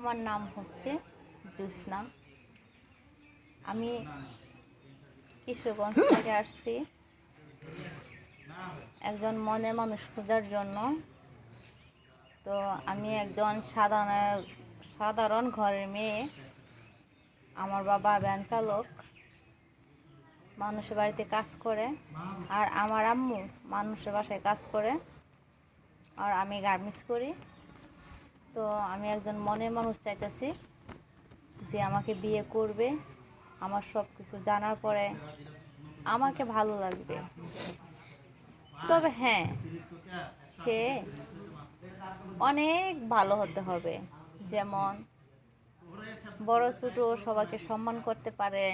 আমার নাম হচ্ছে জ্যোৎস্না আমি কিশোরগঞ্জ থেকে আসছি। একজন মনে মানুষ খোঁজার জন্য। তো আমি একজন সাধারণ সাধারণ ঘরের মেয়ে। আমার বাবা ভ্যান চালক। মানুষের বাড়িতে কাজ করে। আর আমার আম্মু মানুষের বাসায় কাজ করে। আর আমি গার্মেন্টস করি। তো আমি একজন মনের মানুষ চাইতেছি যে আমাকে বিয়ে করবে, আমার সব কিছু জানার পরে আমাকে ভালো লাগবে। তবে হ্যাঁ সে অনেক ভালো হতে হবে। যেমন বড় ছোট সবাইকে সম্মান করতে পারে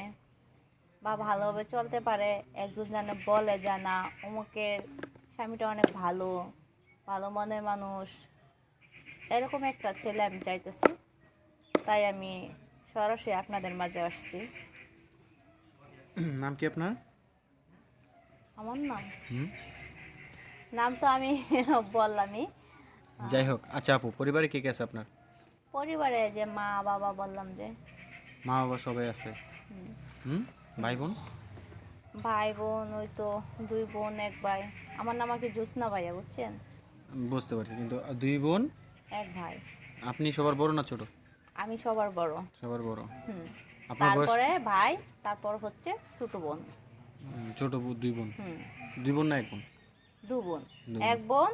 বা ভালোভাবে চলতে পারে, একজন যেন বলে যে না, অমুকের স্বামীটা অনেক ভালো ভালো মনের মানুষ। এরকম একটা ছেলে আমি চাইতেছি। তাই আমি সরাসরি আপনাদের মাঝে আসছি। নাম কি আপনার? আমার নাম? নাম তো আমি বললামই। যাই হোক আচ্ছা আপু পরিবারে কে কে আছে আপনার? পরিবারে যে মা বাবা বললাম যে। মা বাবা সবাই আছে? হুম। হুম? ভাই বোন? ভাই বোন ওই তো দুই বোন এক ভাই। আমার নাম আর কি জ্যোৎস্না ভাইয়া বুঝছেন? বুঝতে পারছি কিন্তু দুই বোন? এক ভাই। আপনি সবার বড় না ছোট? আমি সবার বড়। সবার বড়। হুম। আপনার বয়স? তারপরে ভাই তারপর হচ্ছে ছোট বোন। ছোট বো- দুই বোন। হুম। দুই বোন না এক বোন? দু বোন। দু এক বোন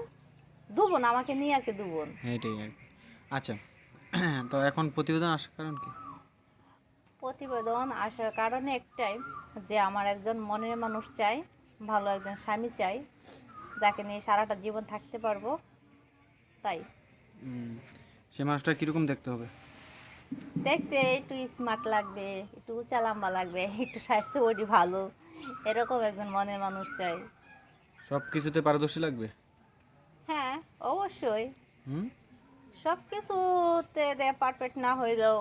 দু বোন আমাকে নিয়ে কি দু বোন। হ্যাঁ এটাই আর কি। আচ্ছা তো এখন প্রতিবেদন আসার কারণ কি? প্রতিবেদন আসার কারণে একটাই যে আমার একজন মনের মানুষ চাই ভালো একজন স্বামী চাই যাকে নিয়ে সারাটা জীবন থাকতে পারব তাই। সে মানুষটা কীরকম দেখতে হবে? দেখতে একটু স্মার্ট লাগবে একটু উঁচা লম্বা লাগবে একটু স্বাস্থ্য বডি ভালো এরকম একজন মনের মানুষ চাই। সব কিছুতে পারদর্শী লাগবে? হ্যাঁ অবশ্যই। সব কিছুতে পারফেক্ট না হইলেও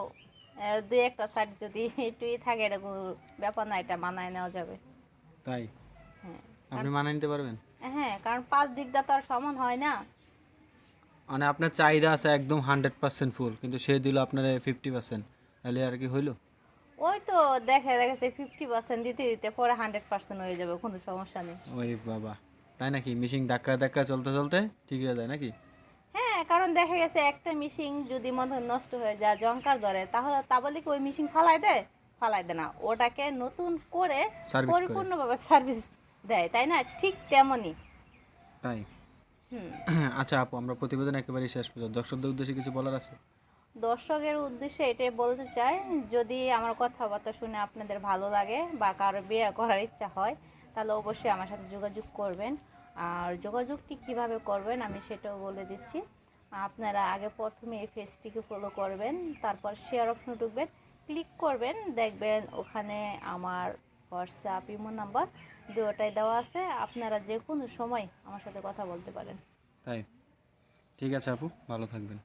দুই একটা সাইড যদি একটুই থাকে এরকম ব্যাপার না এটা মানায় নেওয়া যাবে। তাই? হ্যাঁ আপনি মানিয়ে নিতে পারবেন? হ্যাঁ কারণ পাঁচ দিকটা তো আর সমান হয় না। মানে আপনার চাহিদা আছে একদম হান্ড্রেড পার্সেন্ট ফুল কিন্তু সে দিল আপনার ফিফটি পার্সেন্ট তাহলে আর কি হইল? ওই তো দেখে দেখেছে ফিফটি পার্সেন্ট দিতে দিতে পরে হান্ড্রেড পার্সেন্ট হয়ে যাবে কোনো সমস্যা নেই। ওই বাবা তাই নাকি? মিশিং ধাক্কা ধাক্কা চলতে চলতে ঠিক হয়ে যায় নাকি? হ্যাঁ কারণ দেখা গেছে একটা মিশিং যদি মনে নষ্ট হয়ে যায় জঙ্কার ধরে তাহলে তা বলে কি ওই মিশিং ফালাই দেয়? ফালাই দেয় না ওটাকে নতুন করে। পরিপূর্ণভাবে সার্ভিস দেয় তাই না? ঠিক তেমনই। তাই। আচ্ছা আপু, আমরা প্রতিবেদন একেবারে শেষ পর্যন্ত। দর্শকদের উদ্দেশ্যে কিছু বলার আছে? দর্শকের উদ্দেশ্যে এটাই বলতে চাই, যদি আমার কথাবার্তা শুনে আপনাদের ভালো লাগে বা কারও বিয়ে করার ইচ্ছা হয়, তাহলে অবশ্যই আমার সাথে যোগাযোগ করবেন। আর যোগাযোগটি কীভাবে করবেন আমি সেটাও বলে দিচ্ছি। আপনারা আগে প্রথমে এই পেজটিকে ফলো করবেন, তারপর শেয়ার অপশন ঢুকবেন ক্লিক করবেন, দেখবেন ওখানে আমার হোয়াটসঅ্যাপ, ইমো নাম্বার দুটাই দেওয়া আছে। আপনারা যে কোনো সময় আমার সাথে কথা বলতে পারেন। তাই? ঠিক আছে আপু, ভালো থাকবেন।